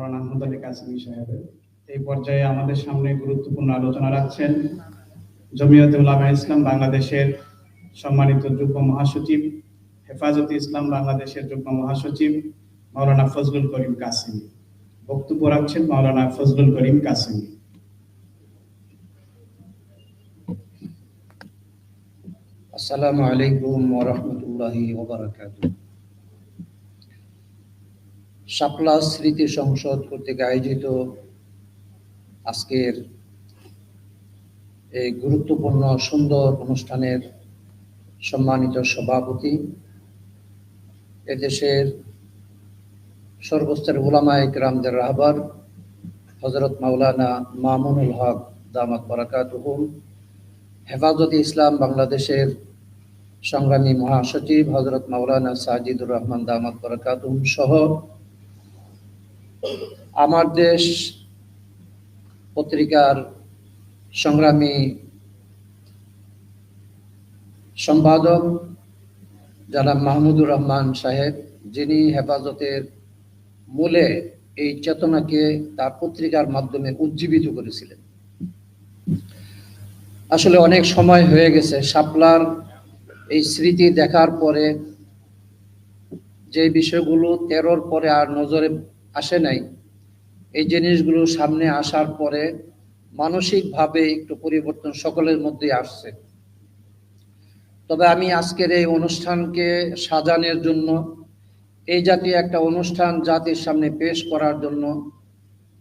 মৌলানা আহমদ আলী সাহেবের এই পর্যায়ে আমাদের সামনে গুরুত্বপূর্ণ আলোচনা রাখছেন জমিয়তে ইসলাম বাংলাদেশের সম্মানিত যুগ্ম মহাসচিব, হেফাজতে ইসলাম বাংলাদেশের যুগ্ম মহাসচিব মাওলানা ফজলুল করিম কাসিমি। বক্তব্য রাখছেন মাওলানা ফজলুল করিম কাসিমি। আসসালামু আলাইকুম ওরহমতুল্লাহি ওবরাকাতু শাপলা স্মৃতি সংসদ কর্তৃক আয়োজিত আজকের এই গুরুত্বপূর্ণ, সুন্দর অনুষ্ঠানের সম্মানিত সভাপতি এদেশের সর্বস্তরের উলামায়ে কেরামদের রাহবার হজরত মাওলানা মামুনুল হক দামাত বরাকাতুহুম হেফাজতে ইসলাম বাংলাদেশের সংগ্রামী মহাসচিব হজরত মাওলানা সাজিদুর রহমান দামাত বরাকাতুম সহ আমার দেশ পত্রিকার সংগ্রামী সম্পাদক জনাব মাহমুদুর রহমান সাহেব, যিনি হেফাজতের মূলে এই চেতনাকে তার পত্রিকার মাধ্যমে উজ্জীবিত করেছিলেন। আসলে অনেক সময় হয়ে গেছে, শাপলার এই স্মৃতি দেখার পরে যে বিষয়গুলো তেরোর পরে আর নজরে আসে নাই। এই জিনিসগুলো সামনে আসার পরে মানসিকভাবে একটু পরিবর্তন সকলের মধ্যেই আসছে। তবে আমি আজকের এই অনুষ্ঠানকে সাজানোর জন্য, এই জাতীয় একটা অনুষ্ঠান জাতির সামনে পেশ করার জন্য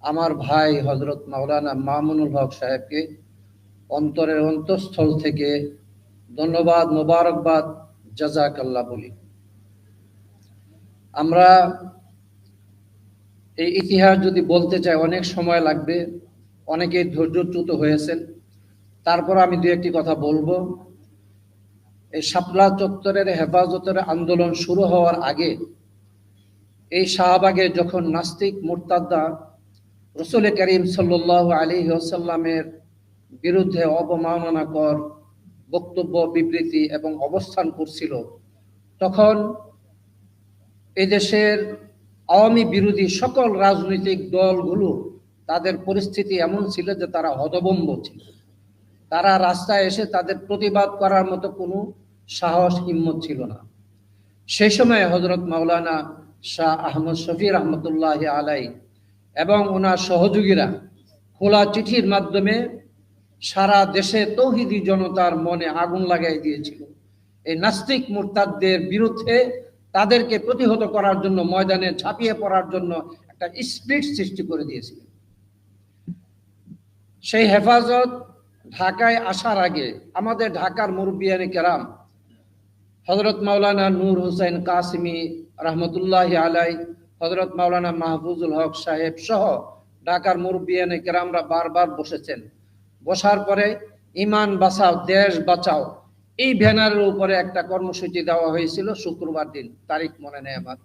আমার ভাই হজরত মাওলানা মামুনুল হক সাহেবকে অন্তরের অন্তঃস্থল থেকে ধন্যবাদ, মোবারকবাদ জাজাকাল্লাহ বলি। আমরা এই ইতিহাস যদি বলতে চাই, অনেক সময় লাগবে অনেকে ধৈর্যচ্যুত হয়েছেন। তারপর আমি দু একটি কথা বলব। এই শাপলা চত্বরের হেফাজতের আন্দোলন শুরু হওয়ার আগে, এই শাহবাগে যখন নাস্তিক মুরতাদ্দা রসুল করিম সাল্লাহ আলী আসাল্লামের বিরুদ্ধে অবমাননাকর বক্তব্য, বিবৃতি এবং অবস্থান করছিল, তখন এদেশের আওয়ামী বিরোধী সকল রাজনৈতিক দলগুলো তাদের পরিস্থিতি এমন ছিল যে তারা হতবম্ব ছিল। তারা রাস্তায় এসে তাদের প্রতিবাদ করার মতো কোনো সাহস, হিম্মত ছিল না। সেই সময় হজরত মাওলানা শাহ আহমদ শফি রহমতুল্লাহ আলাই এবং ওনার সহযোগীরা খোলা চিঠির মাধ্যমে সারা দেশে তৌহিদি জনতার মনে আগুন লাগাই দিয়েছিল। এই নাস্তিক মোরতাদদের বিরুদ্ধে তাদেরকে প্রতিহত করার জন্য, ময়দানে ছাপিয়ে পড়ার জন্য একটা স্পিড সৃষ্টি করে দিয়েছিল সেই হেফাজত ঢাকায় আসার আগে আমাদের ঢাকার মুরব্বিয়ানি কেরাম হজরত মাওলানা নূর হোসেন কাসিমি রহমতুল্লাহ আলাই হজরত মাওলানা মাহফুজুল হক সাহেব সহ ঢাকার মুরব্বিয়ানে কেরামরা বারবার বসেছেন। বসার পরে, ইমান বাঁচাও, দেশ বাঁচাও এই ব্যানারের উপরে একটা কর্মসূচি দেওয়া হয়েছিল শুক্রবার দিন, তারিখ মনে নেই আমার।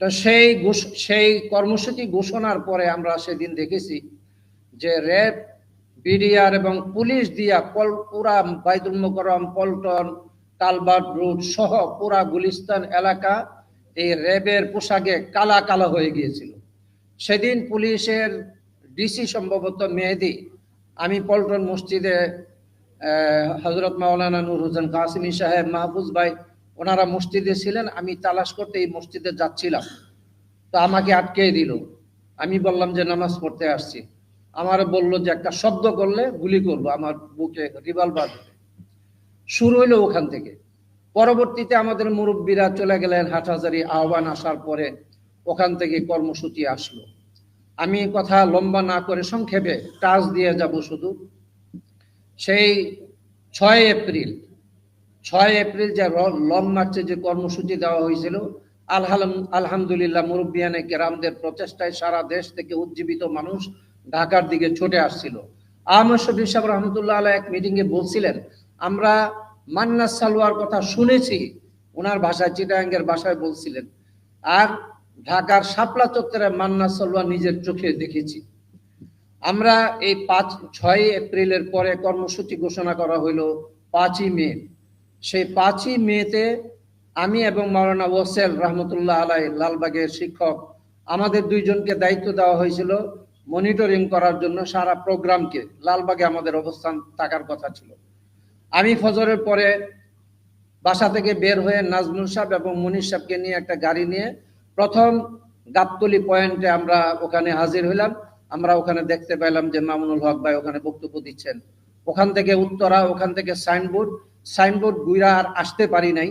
তো সেই সেই কর্মসূচি ঘোষণার পরে আমরা সেদিন দেখেছি যে র্যাব, বিডিআর এবং পুলিশ দিয়া পুরা বাইতুল মোকরম পল্টন কালবার্ট রোড সহ পুরা গুলিস্তান এলাকা এই র্যাবের পোশাকে কালা কালা হয়ে গিয়েছিল। সেদিন পুলিশের ডিসি সম্ভবত মেহেদি, আমি পল্টন মসজিদে হজরত মাওলানা নুর হোসেন কাসিমি সাহেব মাহফুজ ভাই, ওনারা মসজিদে ছিলেন, আমি তালাশ করতে এই মসজিদে যাচ্ছিলাম। তো আমাকে আটকে দিল। আমি বললাম যে, নামাজ পড়তে আসছি। আমার বলল যে, একটা শব্দ করলে গুলি করব, আমার বুকে রিভলভার শুরু হইল ওখান থেকে। পরবর্তীতে আমাদের মুরব্বীরা চলে গেলেন হাটহাজারি আহ্বান আসার পরে ওখান থেকে কর্মসূচি আসলো। আমি কথা লম্বা না করে সংক্ষেপে টাচ দিয়ে যাব শুধু। সেই ছয় এপ্রিল ছয় এপ্রিল যে লং মার্চে যে কর্মসূচি দেওয়া হয়েছিল আলহাম আলহামদুলিল্লাহ মুরব্বিয়ানে কেরামদের প্রচেষ্টায় সারা দেশ থেকে উজ্জীবিত মানুষ ঢাকার দিকে ছুটে আসছিল। আহমদ শফি সাহেব রহমতুল্লাহ আল্লাহ এক মিটিংয়ে বলছিলেন, আমরা মান্না সালোয়ার কথা শুনেছি। ওনার ভাষায় চিটাঙ্গের ভাষায় বলছিলেন, আর ঢাকার শাপলা চত্বরে মান্না সালোয়ার নিজের চোখে দেখেছি। আমরা এই পাঁচ, ছয় এপ্রিলের পরে কর্মসূচি ঘোষণা করা হইল পাঁচই মে। সেই পাঁচই মেতে আমি এবং মাওলানা ওসেল রহমতুল্লাহ আলাই লালবাগের শিক্ষক আমাদের দুইজনকে দায়িত্ব দেওয়া হয়েছিল মনিটরিং করার জন্য সারা প্রোগ্রামকে। লালবাগে আমাদের অবস্থান থাকার কথা ছিল। আমি ফজরের পরে বাসা থেকে বের হয়ে নাজমুল সাহেব এবং মনির সাহেবকে নিয়ে একটা গাড়ি নিয়ে প্রথম গাবতলি পয়েন্টে আমরা ওখানে হাজির হইলাম। আমরা ওখানে দেখতে পেলাম যে মামুনুল হক ভাই ওখানে বক্তব্য দিচ্ছেন। ওখান থেকে উত্তরা, ওখান থেকে সাইনবোর্ড। সাইনবোর্ড গুইরা আর আসতে পারি নাই।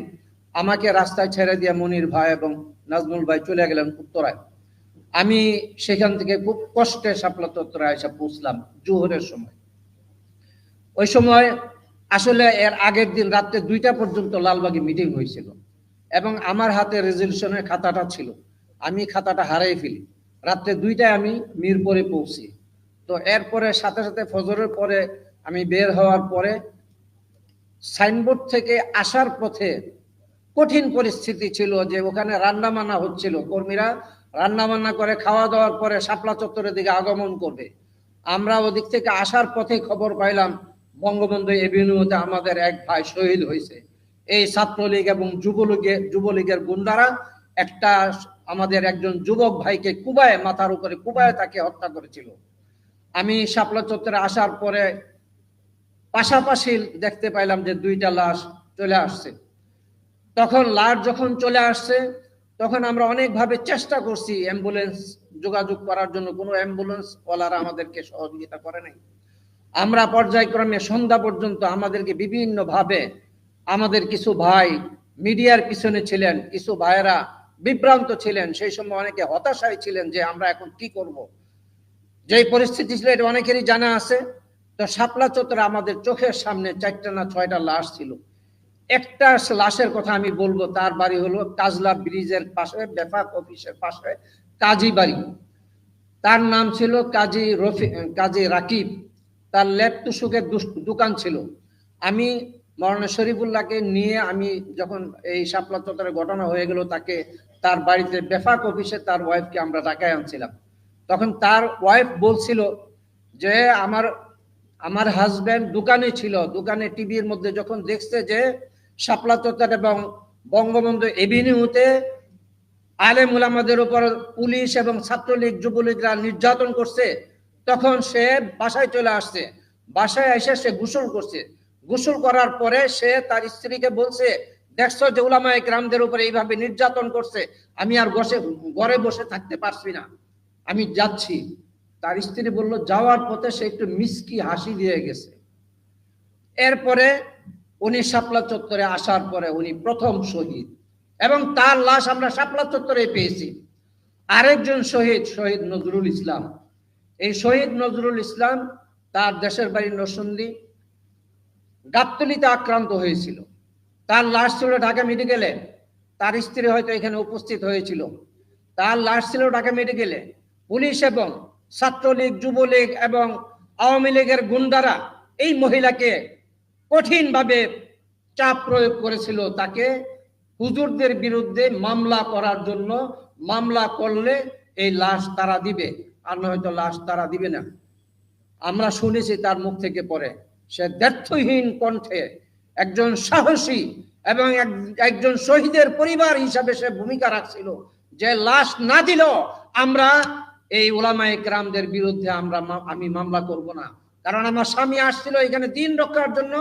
আমাকে রাস্তায় ছেড়ে দিয়ে মনির ভাই এবং নাজমুল ভাই চলে গেলেন উত্তরায়। আমি সেখান থেকে খুব কষ্টে শাপলা এসে পৌঁছলাম জোহরের সময়। ওই সময় আসলে এর আগের দিন রাত্রে দুইটা পর্যন্ত লালবাগে মিটিং হয়েছিল এবং আমার হাতে রেজলিউশনের খাতাটা ছিল। আমি খাতাটা হারাই ফেলি। রাত্রে দুইটায় আমি মিরপুরে পৌঁছি। তো এরপরে সাথে সাথে ফজরের পরে আমি বের হওয়ার পরে সাইনবোর্ড থেকে আসার পথে কঠিন পরিস্থিতি ছিল যে ওখানে রান্না বান্না হচ্ছিল। কর্মীরা রান্না বান্না করে খাওয়া দাওয়ার পরে শাপলা চত্বরের দিকে আগমন করবে। আমরা ওদিক থেকে আসার পথে খবর পাইলাম, বঙ্গবন্ধু এভিনিউতে আমাদের এক ভাই শহীদ হয়েছে। এই ছাত্রলীগ এবং যুবলীগের যুবলীগের গুন্ডারা একটা আমাদের একজন যুবক ভাইকে কুবায়, মাথার উপরে কুবায় তাকে হত্যা করেছিল। আমি শাপলা চত্বরে আসার পরে পাশাপাশি দেখতে পাইলাম যে দুইটা লাশ চলে আসছে। তখন লাশ যখন চলে আসছে, তখন আমরা অনেকভাবে চেষ্টা করছি অ্যাম্বুলেন্স যোগাযোগ করার জন্য। কোনো অ্যাম্বুলেন্স ওয়ালারা আমাদেরকে সহযোগিতা করে নাই। আমরা পর্যায়ক্রমে সন্ধ্যা পর্যন্ত আমাদেরকে বিভিন্নভাবে আমাদের কিছু ভাই, মিডিয়ার পিছনে ছিলেন। কিছু ভাইয়েরা বিভ্রান্ত ছিলেন। সেই সময় অনেকে হতাশায় ছিলেন যে আমরা এখন কি করব। যে পরিস্থিতি ছিল, এটা অনেকেরই জানা আছে। তো শাপলা চত্বরে আমাদের চোখের সামনে চারটা না ছয়টা লাশ ছিল। একটা লাশের কথা আমি বলব, তার বাড়ি হলো কাজলা ব্রিজের পাশে, বেফাক অফিসের পাশে, কাজী বাড়ি। তার নাম ছিল কাজী রফি কাজী রাকিব। তার লেপ টুসুকের দোকান ছিল। আমি মৌলানা শরীফুল্লাহকে নিয়ে আমি যখন এই শাপলা চত্বরে ঘটনা হয়ে গেল, তাকে তার বাড়িতে বেফাক অফিসে তার ওয়াইফকে আমরা ঢাকায় আনছিলাম। তখন তার ওয়াইফ বলছিল যে, আমার আমার হাজব্যান্ড দোকানে ছিল। দোকানে টিভির মধ্যে যখন দেখছে যে শাপলা চত্বর এবং বঙ্গবন্ধু এভিনিউতে আলেম উলামাদের উপর পুলিশ এবং ছাত্রলীগ, যুবলীগরা নির্যাতন করছে, তখন সে বাসায় চলে আসছে। বাসায় এসে সে গোসল করছে। গোসল করার পরে সে তার স্ত্রীকে বলছে, দেখছ যে উলামা গ্রামদের উপরে এইভাবে নির্যাতন করছে, আমি আর বসে, ঘরে বসে থাকতে পারছি না। আমি যাচ্ছি। তার স্ত্রী বলল, যাওয়ার পথে সে একটু মিসকি হাসি দিয়ে গেছে। এরপরে উনি শাপলা চত্বরে আসার পরে উনি প্রথম শহীদ এবং তার লাশ আমরা শাপলা চত্বরে পেয়েছি। আরেকজন শহীদ শহীদ নজরুল ইসলাম। এই শহীদ নজরুল ইসলাম তার দেশের বাড়ি নরসন্দী গাবতলিতে আক্রান্ত হয়েছিল। তার লাশ ছিল ঢাকা মেডিকেলে। তার স্ত্রী হয়তো এখানে উপস্থিত হয়েছিল। তার লাশ ছিল ঢাকা মেডিকেলে। পুলিশ এবং ছাত্রলীগ, যুবলীগ এবং আওয়ামী লীগের গুন্ডারা এই মহিলাকে কঠিনভাবে চাপ প্রয়োগ করেছিল। তাকে হুজুরদের বিরুদ্ধে মামলা করার জন্য মামলা করলে এই লাশ তারা দিবে। আর নয়তো লাশ তারা দিবে না। আমরা শুনেছি তার মুখ থেকে পরে সে দ্ব্যর্থহীন কণ্ঠে একজন সাহসী এবং একজন শহীদের পরিবার হিসাবে সে ভূমিকা রাখছিল। যে লাশ না দিল, আমরা এই ওলামায়ে গ্রামদের বিরুদ্ধে আমরা আমি মামলা করব না। কারণ আমার স্বামী আসছিল এখানে দিন রক্ষার জন্য,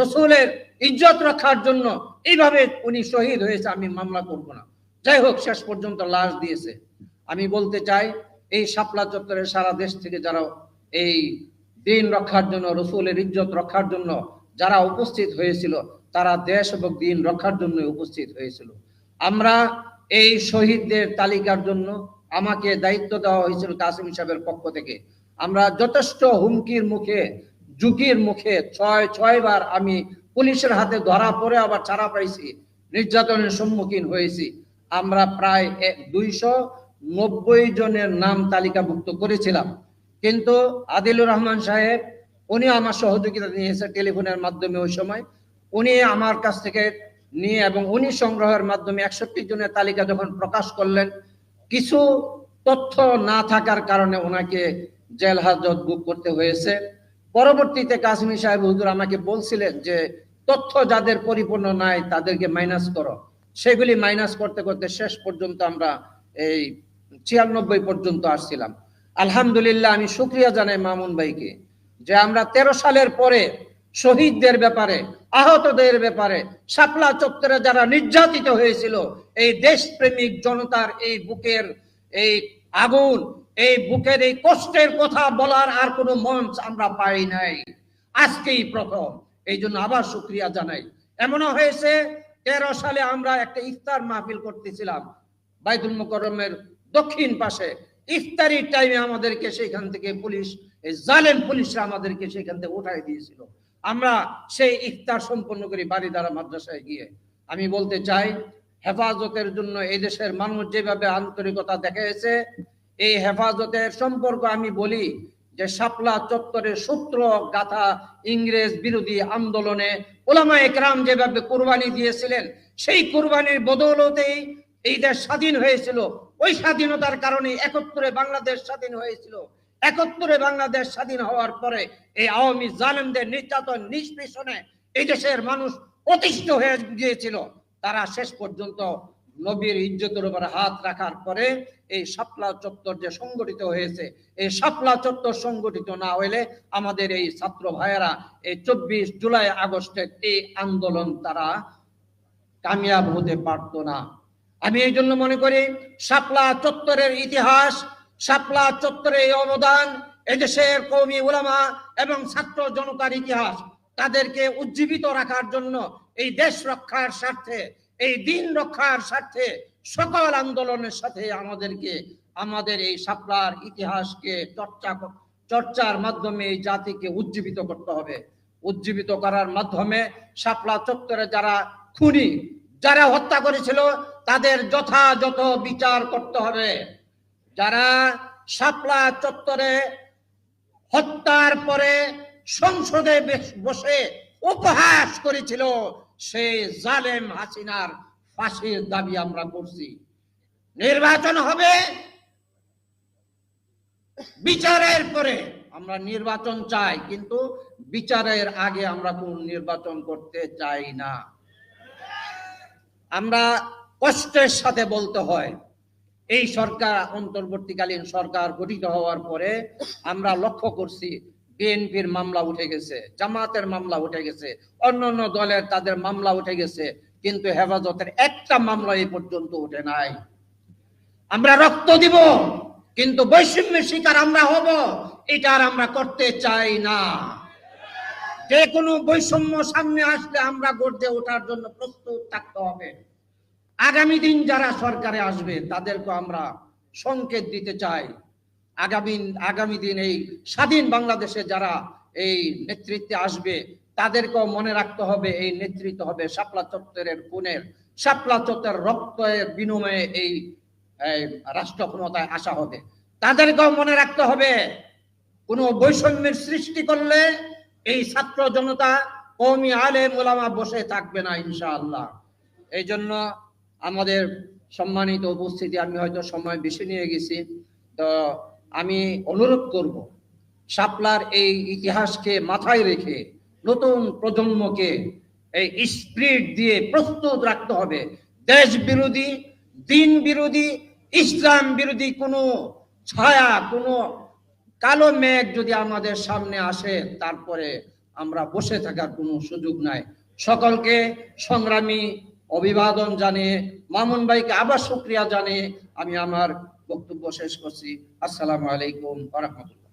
রসুলের ইজ্জত রক্ষার জন্য। এইভাবে উনি শহীদ হয়েছে, আমি মামলা করব না। যাই হোক, শেষ পর্যন্ত লাশ দিয়েছে। আমি বলতে চাই, এই শাপলা চত্বরে সারা দেশ থেকে যারা এই দিন রক্ষার জন্য, রসুলের ইজ্জত রক্ষার জন্য যারা উপস্থিত হয়েছিল, তারা দেশ এবং দিন রক্ষার জন্য উপস্থিত হয়েছিল। আমরা এই শহীদদের তালিকার জন্য আমাকে দায়িত্ব দেওয়া হয়েছিল কাসিম সাহেবের পক্ষ থেকে। আমরা যথেষ্ট হুমকির মুখে, ঝুঁকির মুখে ছয় ছয় বার আমি পুলিশের হাতে ধরা পড়ে আবার ছাড়া পাইছি, নির্যাতনের সম্মুখীন হয়েছি। আমরা প্রায় দুইশো নব্বই জনের নাম তালিকাভুক্ত করেছিলাম। কিন্তু আদিলুর রহমান সাহেব, উনি আমার সহযোগিতা নিয়েছে টেলিফোনের মাধ্যমে ওই সময়। উনি আমার কাছ থেকে নিয়ে এবং উনি সংগ্রহের মাধ্যমে একষট্টি জনের তালিকা যখন প্রকাশ করলেন, কিছু তথ্য না থাকার কারণে ওনাকে জেল হাজত বুক করতে হয়েছে। পরবর্তীতে কাশ্মী সাহেব হুজুর আমাকে বলছিলেন যে, তথ্য যাদের পরিপূর্ণ নাই তাদেরকে মাইনাস করো। সেগুলি মাইনাস করতে করতে শেষ পর্যন্ত আমরা এই ছিয়ানব্বই পর্যন্ত আসছিলাম। আলহামদুলিল্লাহ, আমি শুক্রিয়া জানাই মামুন ভাইকে যে আমরা তেরো সালের পরে শহীদদের ব্যাপারে, আহতদের ব্যাপারে, শাপলা চত্বরে যারা নির্যাতিত হয়েছিল, এই দেশপ্রেমিক জনতার এই বুকের এই আগুন, এই বুকের এই কষ্টের কথা বলার আর কোনো মঞ্চ আমরা পাই নাই। আজকেই প্রথম, এই জন্য আবার শুক্রিয়া জানাই। এমনও হয়েছে, তেরো সালে আমরা একটা ইফতার মাহফিল করতেছিলাম বাইদুল মুকরমের দক্ষিণ পাশে। ইফতারির টাইমে আমাদেরকে সেখান থেকে পুলিশ জালেম পুলিশরা আমাদেরকে সেখান থেকে উঠাই দিয়েছিল। আমরা সেই ইফতার সম্পন্ন করি বাড়িদারা মাদ্রাসায় গিয়ে। আমি বলতে চাই, হেফাজতের জন্য এই দেশের মানুষ যেভাবে আন্তরিকতা দেখিয়েছে এই হেফাজতের সম্পর্ক আমি বলি যে শাপলা চত্বরের সূত্র গাথা ইংরেজ বিরোধী আন্দোলনে ওলামা একরাম যেভাবে কোরবানি দিয়েছিলেন, সেই কোরবানির বদৌলতেই এই দেশ স্বাধীন হয়েছিল। ওই স্বাধীনতার কারণে একত্রে বাংলাদেশ স্বাধীন হয়েছিল। একত্রে বাংলাদেশ স্বাধীন হওয়ার পরে এই আওয়ামী জালেমদের নির্যাতন, নিষ্পেষণে এই দেশের মানুষ অতিষ্ঠ হয়ে গিয়েছিল। তারা শেষ পর্যন্ত নবীর ইজ্জতের উপর হাত রাখার পরে এই শাপলা চত্বর যে সংগঠিত হয়েছে, এই শাপলা চত্বর সংগঠিত না হইলে আমাদের এই ছাত্র ভাইয়েরা এই চব্বিশ জুলাই আগস্টের এই আন্দোলন তারা কামিয়াব হতে পারত না। আমি এই জন্য মনে করি শাপলা চত্বরের ইতিহাস, শাপলা চত্বরের অবদান, এদেশের কৌমি উলামা এবং ছাত্র জনতার ইতিহাস, তাদেরকে উজ্জীবিত রাখার জন্য এই দেশ রক্ষার স্বার্থে, এই দিন রক্ষার স্বার্থে সকল আন্দোলনের সাথে আমাদেরকে, আমাদের এই শাপলার ইতিহাসকে চর্চা চর্চার মাধ্যমে এই জাতিকে উজ্জীবিত করতে হবে। উজ্জীবিত করার মাধ্যমে শাপলা চত্বরে যারা খুনি, যারা হত্যা করেছিল তাদের যথাযথ বিচার করতে হবে। যারা শাপলা চত্বরে হত্যার পরে সংসদে বসে উপহাস করেছিল সেই জালেম হাসিনার ফাঁসির দাবি আমরা করছি। নির্বাচন হবে, বিচারের পরে আমরা নির্বাচন চাই, কিন্তু বিচারের আগে আমরা কোন নির্বাচন করতে চাই না। আমরা কষ্টের সাথে বলতে হয়। এই সরকার, অন্তর্বর্তীকালীন সরকার গঠিত হওয়ার পরে আমরা লক্ষ্য করছি, বিএনপির মামলা উঠে গেছে, জামাতের মামলা উঠে গেছে, অন্যান্য দলের তাদের মামলা উঠে গেছে, কিন্তু হেফাজতের একটা মামলা এই পর্যন্ত উঠে নাই। আমরা রক্ত দিব, কিন্তু বৈষম্যের শিকার আমরা হব, এটা আর আমরা করতে চাই না। যে কোনো বৈষম্য সামনে আসলে আমরা গড়তে ওঠার জন্য প্রস্তুত থাকতে হবে। আগামী দিন যারা সরকারে আসবে, তাদেরকে আমরা সংকেত দিতে চাই। আগামী আগামী দিন এই স্বাধীন বাংলাদেশে যারা এই নেতৃত্বে আসবে, তাদেরকেও মনে রাখতে হবে, এই নেতৃত্ব হবে শাপলা চত্বরের গুণের শাপলা চত্বরের রক্তের বিনিময়ে এই রাষ্ট্র ক্ষমতায় আসা হবে। তাদেরকেও মনে রাখতে হবে, কোনো বৈষম্যের সৃষ্টি করলে এই ছাত্র জনতা কৌমি আলেম ওলামা বসে থাকবে না, ইনশাআল্লাহ। এই জন্য আমাদের সম্মানিত উপস্থিতি, আমি হয়তো সময় বেশি নিয়ে গেছি। তো আমি অনুরোধ করব, শাপলার এই ইতিহাসকে মাথায় রেখে, নতুন প্রজন্মকে এই স্পিরিট দিয়ে প্রস্তুত রাখতে হবে। দেশ বিরোধী, দিন বিরোধী, ইসলাম বিরোধী কোনো ছায়া, কোনো কালো মেঘ যদি আমাদের সামনে আসে, তারপরে আমরা বসে থাকার কোনো সুযোগ নাই। সকলকে সংগ্রামী অভিবাদন জানিয়ে মামুন ভাইকে আবার শুক্রিয়া জানিয়ে আমি আমার বক্তব্য শেষ করছি। আসসালামু আলাইকুম রহমতুল্লাহ।